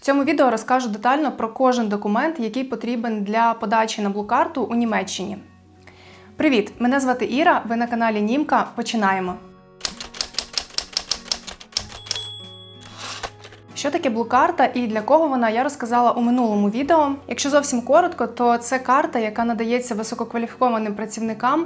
В цьому відео розкажу детально про кожен документ, який потрібен для подачі на блокарту у Німеччині. Привіт! Мене звати Іра. Ви на каналі Німка. Починаємо. Що таке блокарта і для кого вона, я розказала у минулому відео. Якщо зовсім коротко, то це карта, яка надається висококваліфікованим працівникам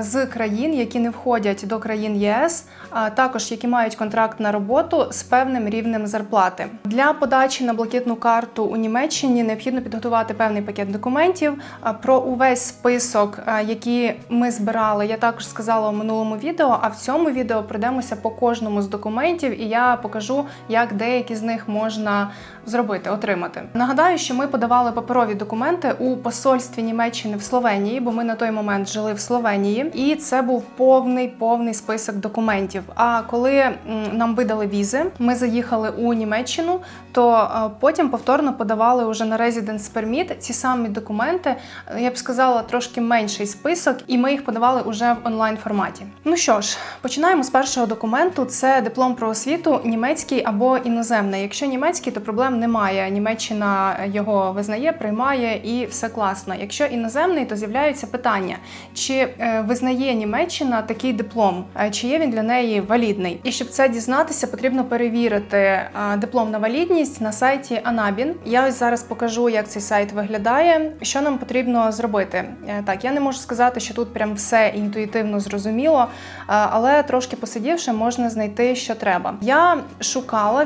з країн, які не входять до країн ЄС, а також які мають контракт на роботу з певним рівнем зарплати. Для подачі на блакитну карту у Німеччині необхідно підготувати певний пакет документів. Про увесь список, які ми збирали, я також сказала у минулому відео. А в цьому відео пройдемося по кожному з документів, і я покажу, як деякі з них можна зробити, отримати. Нагадаю, що ми подавали паперові документи у посольстві Німеччини в Словенії, бо ми на той момент жили в Словенії, і це був повний повний список документів. А коли нам видали візи, ми заїхали у Німеччину, то е, потім повторно подавали уже на Residence Permit ці самі документи. Я б сказала, трошки менший список, і ми їх подавали уже в онлайн форматі. Ну що ж, починаємо з першого документу. Це диплом про освіту, німецький або іноземний. Якщо німецький, то проблем немає. Німеччина його визнає, приймає і все класно. Якщо іноземний, то з'являються питання: чи е, визнає Німеччина такий диплом, Е, чи є він для неї валідний? І щоб це дізнатися, потрібно перевірити е, диплом на валідність на сайті Анабін. Я ось зараз покажу, як цей сайт виглядає. Що нам потрібно зробити? Так, я не можу сказати, що тут прям все інтуїтивно зрозуміло, але трошки посидівши, можна знайти, що треба. Я шукала,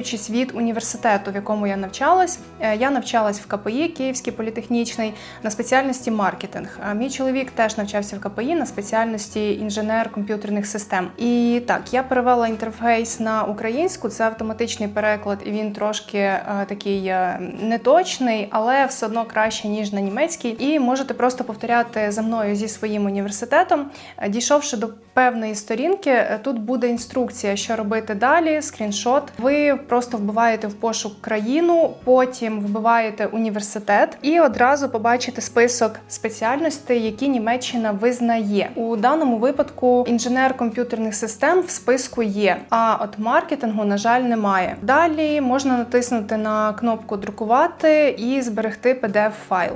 відштовхуючись від університету, в якому я навчалась. Е, Я навчалась в КПІ Київський політехнічний на спеціальності маркетинг. Мій чоловік теж навчався в КПІ на спеціальності інженер комп'ютерних систем. І так, я перевела інтерфейс на українську. Це автоматичний переклад, і він трошки е, такий е, неточний, але все одно краще ніж на німецький. І можете просто повторяти за мною зі своїм університетом. Дійшовши до певної сторінки, е, тут буде інструкція, що робити далі. Скріншот. Ви просто вбиваєте в пошук країну, потім вбиваєте університет і одразу побачите список спеціальностей, які Німеччина визнає. У даному випадку інженер комп'ютерних систем в списку є. А от маркетингу, на жаль, немає. Далі можна натиснути на кнопку Друкувати і зберегти pdf файл.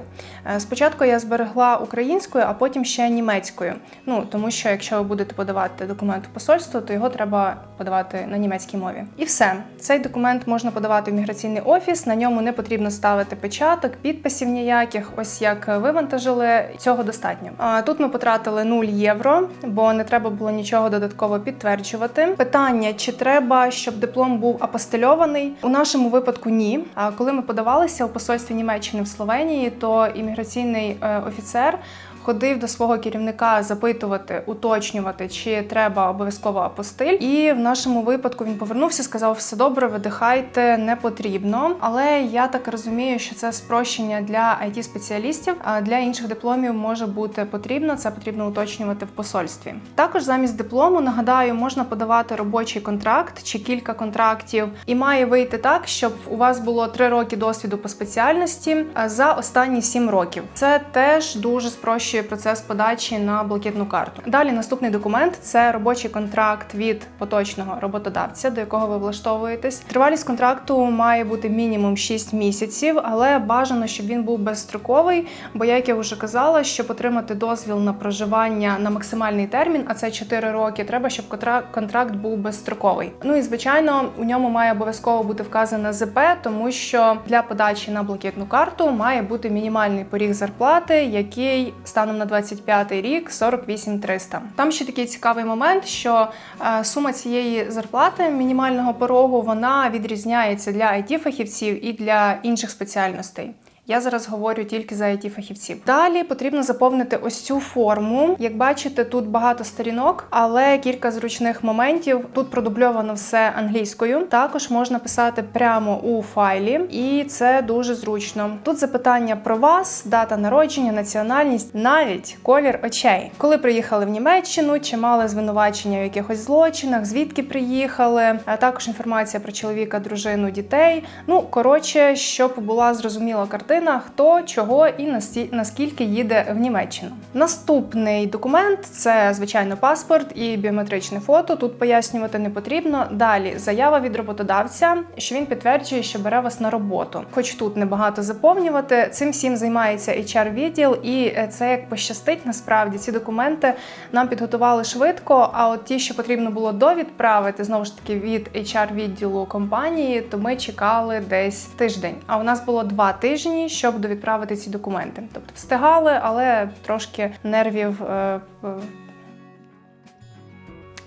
Е, Спочатку я зберегла українською, а потім ще німецькою. Ну тому що якщо ви будете подавати документ в посольство, то його треба подавати на німецькій мові. І все. Цей документ можна подавати в міграційний офіс. На ньому не потрібно ставити печаток, підписів ніяких. Ось як вивантажили, цього достатньо. А тут ми потратили 0 євро, бо не треба було нічого додатково підтверджувати. Питання: чи треба, щоб диплом був апостильований? У нашому випадку ні. А коли ми подавалися у посольстві Німеччини в Словенії, то імміграційний е, офіцер. Ходив до свого керівника запитувати, уточнювати, чи треба обов'язково апостиль. І в нашому випадку він повернувся, сказав: все добре, видихайте, не потрібно. Але я так розумію, що це спрощення для it спеціалістів а для інших дипломів може бути потрібно. Це потрібно уточнювати в посольстві. Також замість диплому нагадаю, можна подавати робочий контракт чи кілька контрактів, і має вийти так, щоб у вас було три роки досвіду по спеціальності за останні сім років. Це теж дуже спрощує процес подачі на блакитну карту. Далі наступний документ це робочий контракт від поточного роботодавця, до якого ви влаштовуєтесь. Тривалість контракту має бути мінімум 6 місяців, але бажано, щоб він був безстроковий. Бо, як я вже казала, щоб отримати дозвіл на проживання на максимальний термін, а це 4 роки, треба, щоб контракт був безстроковий. Ну і звичайно, у ньому має обов'язково бути вказане ЗП, тому що для подачі на блакитну карту має бути мінімальний поріг зарплати, який станом на 25 рік 48 300. Там ще такий цікавий момент, що е, сума цієї зарплати мінімального порогу вона відрізняється для it фахівців і для інших спеціальностей. Я зараз говорю тільки за it фахівців. Далі потрібно заповнити ось цю форму. Як бачите, тут багато сторінок, але кілька зручних моментів. Тут продубльовано все англійською. Також можна писати прямо у файлі, і це дуже зручно. Тут запитання про вас, дата народження, національність, навіть колір очей. Коли приїхали в Німеччину, чи мали звинувачення в якихось злочинах, звідки приїхали, а також інформація про чоловіка, дружину, дітей. Ну коротше, щоб була зрозуміла картина. Людина, хто чого і наскільки їде в Німеччину. Наступний документ це звичайно паспорт і біометричне фото. Тут пояснювати не потрібно. Далі заява від роботодавця, що він підтверджує, що бере вас на роботу. Хоч тут небагато заповнювати. Цим всім займається HR відділ, і е, це як пощастить. Насправді ці документи нам підготували швидко. А от ті, що потрібно було довідправити, знову ж таки від HR відділу компанії, то ми чекали десь тиждень. А у нас було два тижні, щоб довідправити ці документи. Тобто встигали, але трошки нервів е,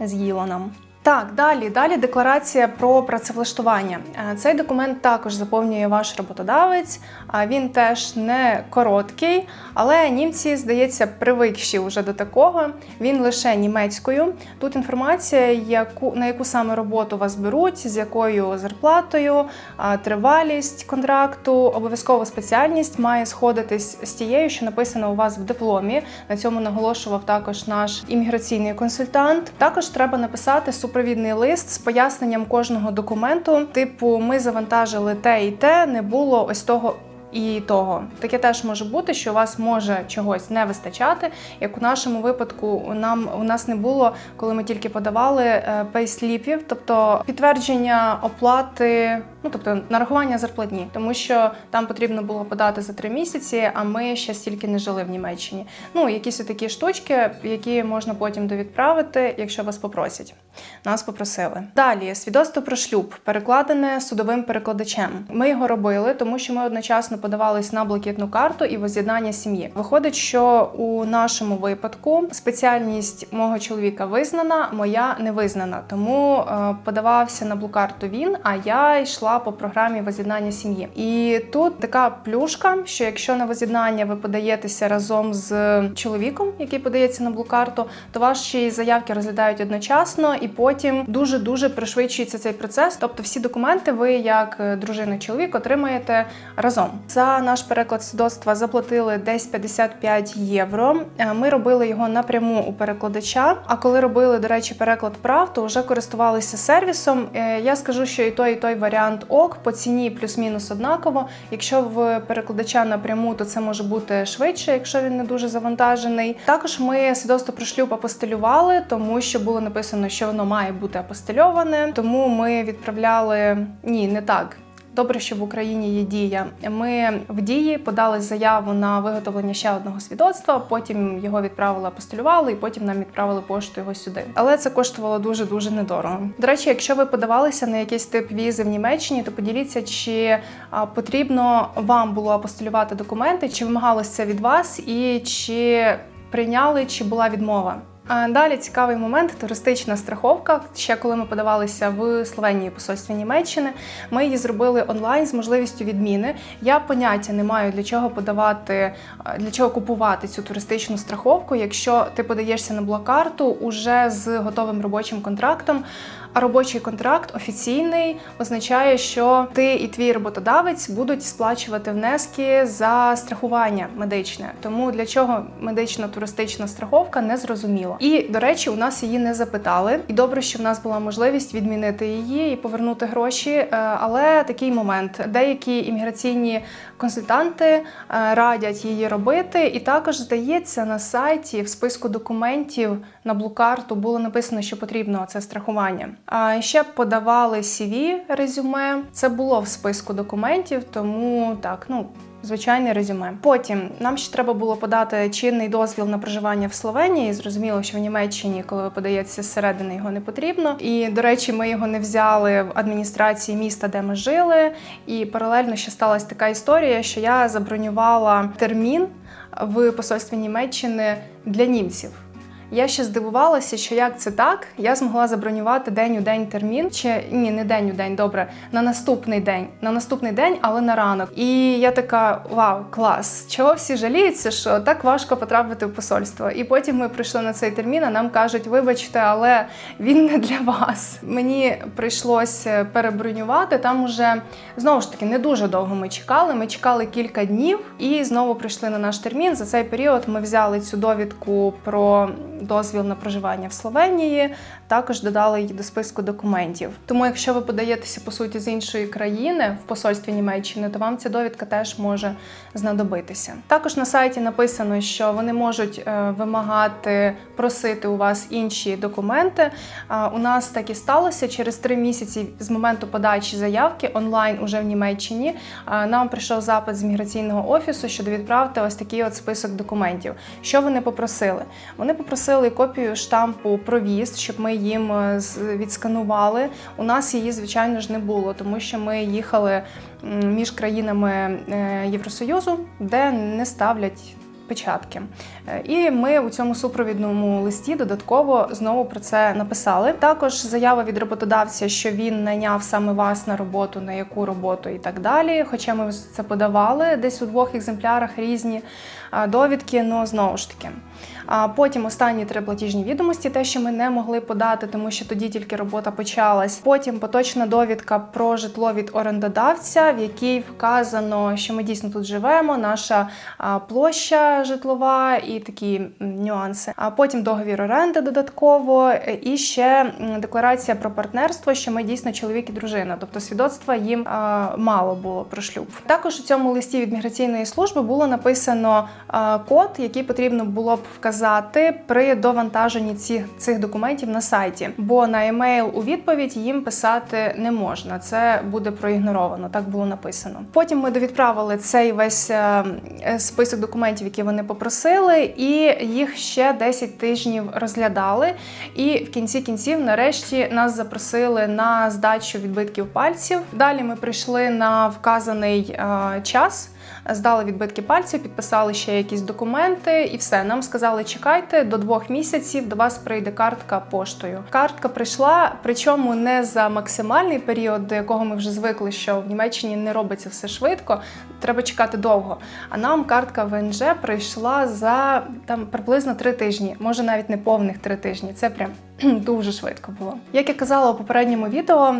е, з'їло нам. Так, далі, далі декларація про працевлаштування. Е, Цей документ також заповнює ваш роботодавець. Він теж не короткий, але німці, здається, привикші вже до такого. Він лише німецькою. Тут інформація, яку на яку саме роботу вас беруть, з якою зарплатою, тривалість контракту, обов'язкова спеціальність має сходитись з тією, що написано у вас в дипломі. На цьому наголошував також наш імміграційний консультант. Також треба написати супровідний лист з поясненням кожного документу. Типу, ми завантажили те і те, не було ось того. І того таке теж може бути, що у вас може чогось не вистачати. Як у нашому випадку, нам у нас не було, коли ми тільки подавали е, пейсліпів, тобто підтвердження оплати, ну тобто нарахування зарплатні, тому що там потрібно було подати за три місяці, а ми ще стільки не жили в Німеччині. Ну якісь такі штучки, які можна потім довідправити, якщо вас попросять. Нас попросили. Далі свідоцтво про шлюб перекладене судовим перекладачем. Ми його робили, тому що ми одночасно подавались на блакитну карту і воз'єднання сім'ї. Виходить, що у нашому випадку спеціальність мого чоловіка визнана, моя не визнана. Тому е, подавався на блокарту він, а я йшла по програмі воз'єднання сім'ї. І тут така плюшка, що якщо на воз'єднання ви подаєтеся разом з чоловіком, який подається на блокарту, то ваші заявки розглядають одночасно, і потім дуже дуже пришвидшується цей процес. Тобто, всі документи ви, як е, дружина чоловік, отримаєте разом. За наш переклад свідоцтва заплатили десь 55 євро. Е, Ми робили його напряму у перекладача. А коли робили, до речі, переклад прав, то вже користувалися сервісом. Е, Я скажу, що і той, і той варіант ок по ціні плюс-мінус однаково. Якщо в перекладача напряму, то це може бути швидше, якщо він не дуже завантажений. Також ми свідоцтво про шлюб апостилювали, тому що було написано, що воно має бути апостильоване. Тому ми відправляли ні, не так. Добре, що в Україні є дія. Ми в дії подали заяву на виготовлення ще одного свідоцтва. Потім його відправили, апостилювали, і потім нам відправили пошту його сюди. Але це коштувало дуже дуже недорого. До речі, якщо ви подавалися на якийсь тип візи в Німеччині, то поділіться, чи потрібно вам було апостилювати документи, чи вимагалось це від вас, і чи прийняли, чи була відмова. Далі цікавий момент туристична страховка. Ще коли ми подавалися в Словенії посольстві Німеччини, ми її зробили онлайн з можливістю відміни. Я поняття не маю для чого подавати, для чого купувати цю туристичну страховку, якщо ти подаєшся на блокарту уже з готовим робочим контрактом. А робочий контракт офіційний означає, що ти і твій роботодавець будуть сплачувати внески за страхування медичне. Тому для чого медична туристична страховка не зрозуміло. І до речі, у нас її не запитали. І добре, що в нас була можливість відмінити її і повернути гроші. Е, Але такий момент: деякі імміграційні консультанти е, радять її робити. І також здається на сайті в списку документів на блокарту було написано, що потрібно це страхування. А ще подавали CV резюме. Це було в списку документів, тому так, ну. Звичайне резюме. Потім нам ще треба було подати чинний дозвіл на проживання в Словенії. Зрозуміло, що в Німеччині, коли ви подаєтеся зсередини, його не потрібно. І до речі, ми його не взяли в адміністрації міста, де ми жили. І паралельно ще сталася така історія, що я забронювала термін в посольстві Німеччини для німців. Я ще здивувалася, що як це так, я змогла забронювати день у день термін, чи ні, не день у день, добре, на наступний день, на наступний день, але на ранок. І я така: вау, клас! Чого всі жаліються, що так важко потрапити в посольство? І потім ми прийшли на цей термін, а нам кажуть, вибачте, але він не для вас. Мені прийшлося перебронювати. Там уже знову ж таки не дуже довго ми чекали. Ми чекали кілька днів і знову прийшли на наш термін. За цей період ми взяли цю довідку про дозвіл на проживання в Словенії, також додали її до списку документів. Тому, якщо ви подаєтеся по суті з іншої країни в посольстві Німеччини, то вам ця довідка теж може знадобитися. Також на сайті написано, що вони можуть е, вимагати просити у вас інші документи. У нас так і сталося через три місяці з моменту подачі заявки онлайн уже в Німеччині. Нам прийшов запит з міграційного офісу щодо відправити ось такий от список документів. Що вони попросили? Вони попросили копію штампу про в'їзд, щоб ми їм е, відсканували. У нас її, звичайно ж, не було, тому що ми їхали між країнами е, Євросоюзу, де не ставлять. Печатки, Е, і ми у цьому супровідному листі додатково знову про це написали. Також заява від роботодавця, що він найняв саме вас на роботу, на яку роботу і так далі. Хоча ми це подавали десь у двох екземплярах різні довідки, ну знову ж таки. А потім останні три платіжні відомості, те, що ми не могли подати, тому що тоді тільки робота почалась. Потім поточна довідка про житло від орендодавця, в якій вказано, що ми дійсно тут живемо, наша площа житлова і такі нюанси. А потім договір оренди додатково, е, і ще декларація про партнерство, що ми дійсно чоловік і дружина, тобто свідоцтва їм мало було про шлюб. Також у цьому листі від міграційної служби було написано код, який потрібно було б вказати при довантаженні цих, цих документів на сайті. Бо на емейл у відповідь їм писати не можна. Це буде проігноровано. Так було написано. Потім ми довідправили цей весь е, е, список документів, які вони попросили, і їх ще 10 тижнів розглядали. І в кінці кінців, нарешті, нас запросили на здачу відбитків пальців. Далі ми прийшли на вказаний е, час. Здали відбитки пальців, підписали ще якісь документи, і все. Нам сказали, чекайте до двох місяців. До вас прийде картка поштою. Картка прийшла, причому не за максимальний період, до якого ми вже звикли, що в Німеччині не робиться все швидко. Треба чекати довго. А нам картка ВНЖ прийшла за там приблизно три тижні, може навіть не повних три тижні. Це прям дуже швидко було. Як я казала у попередньому відео,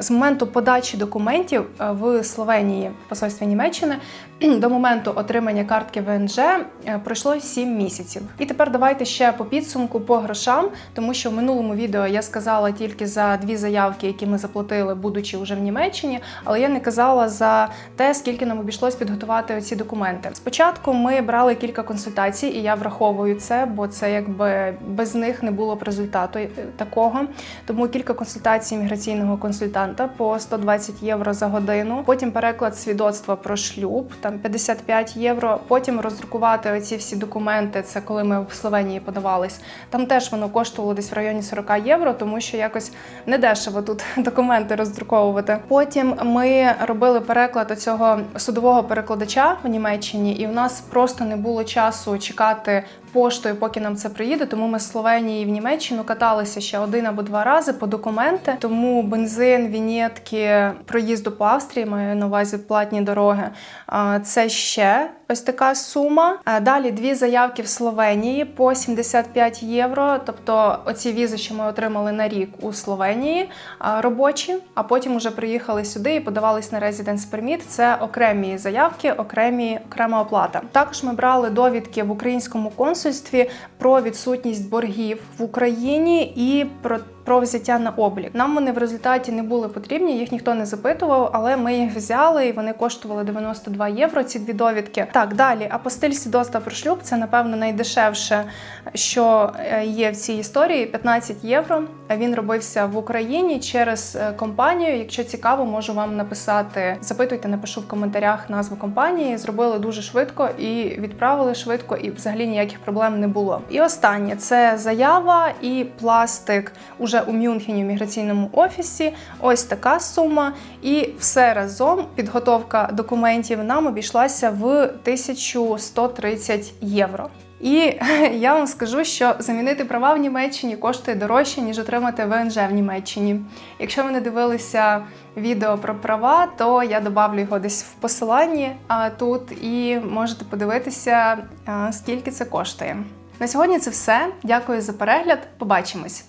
з моменту подачі документів е, в Словенії в посольстві Німеччини до моменту отримання картки ВНЖ е, пройшло 7 місяців. І тепер давайте ще по підсумку по грошам, тому що в минулому відео я сказала тільки за дві заявки, які ми заплатили, будучи вже в Німеччині, але я не казала за те, скільки нам обійшлось підготувати ці документи. Спочатку ми брали кілька консультацій, і я враховую це, бо це якби без них не було б результату е, такого. Тому кілька консультацій міграційного консультанта по 120 євро за годину. Потім переклад свідоцтва про шлюб, там 55 євро. Потім роздрукувати оці всі документи. Це коли ми в Словенії подавались. Там теж воно коштувало десь в районі 40 євро, тому що якось недешево тут документи роздруковувати. Потім ми робили переклад оцього судового перекладача в Німеччині, і в нас просто не було часу чекати поштою, поки нам це приїде. Тому ми з Словенії в Німеччину каталися ще один або два рази по документи. Тому бензин, вінєтки, проїзду по Австрії, маю на увазі платні дороги. Це ще ось така сума. Далі дві заявки в Словенії по 75 євро. Тобто оці візи, що ми отримали на рік у Словенії, робочі, а потім уже приїхали сюди і подавались на Residence Permit. Це окремі заявки, окремі окрема оплата. Також ми брали довідки в українському консульстві про відсутність боргів в Україні і про. Про взяття на облік. Нам вони в результаті не були потрібні, їх ніхто не запитував, але ми їх взяли і вони коштували 92 євро. Ці дві довідки. Так, далі. Апостиль свідоцтва про шлюб це напевно найдешевше, що е, є в цій історії 15 євро. Він робився в Україні через е, компанію. Якщо цікаво, можу вам написати. Запитуйте, напишу в коментарях назву компанії. Зробили дуже швидко і відправили швидко, і взагалі ніяких проблем не було. І останнє це заява і пластик уже у Мюнхені в міграційному офісі. Ось така сума. І все разом підготовка документів нам обійшлася в 1130 євро. І я вам скажу, що замінити права в Німеччині коштує дорожче, ніж отримати ВНЖ в Німеччині. Якщо ви не дивилися відео про права, то я добавлю його десь в посиланні а, тут і можете подивитися, а, скільки це коштує. На сьогодні це все. Дякую за перегляд. Побачимось!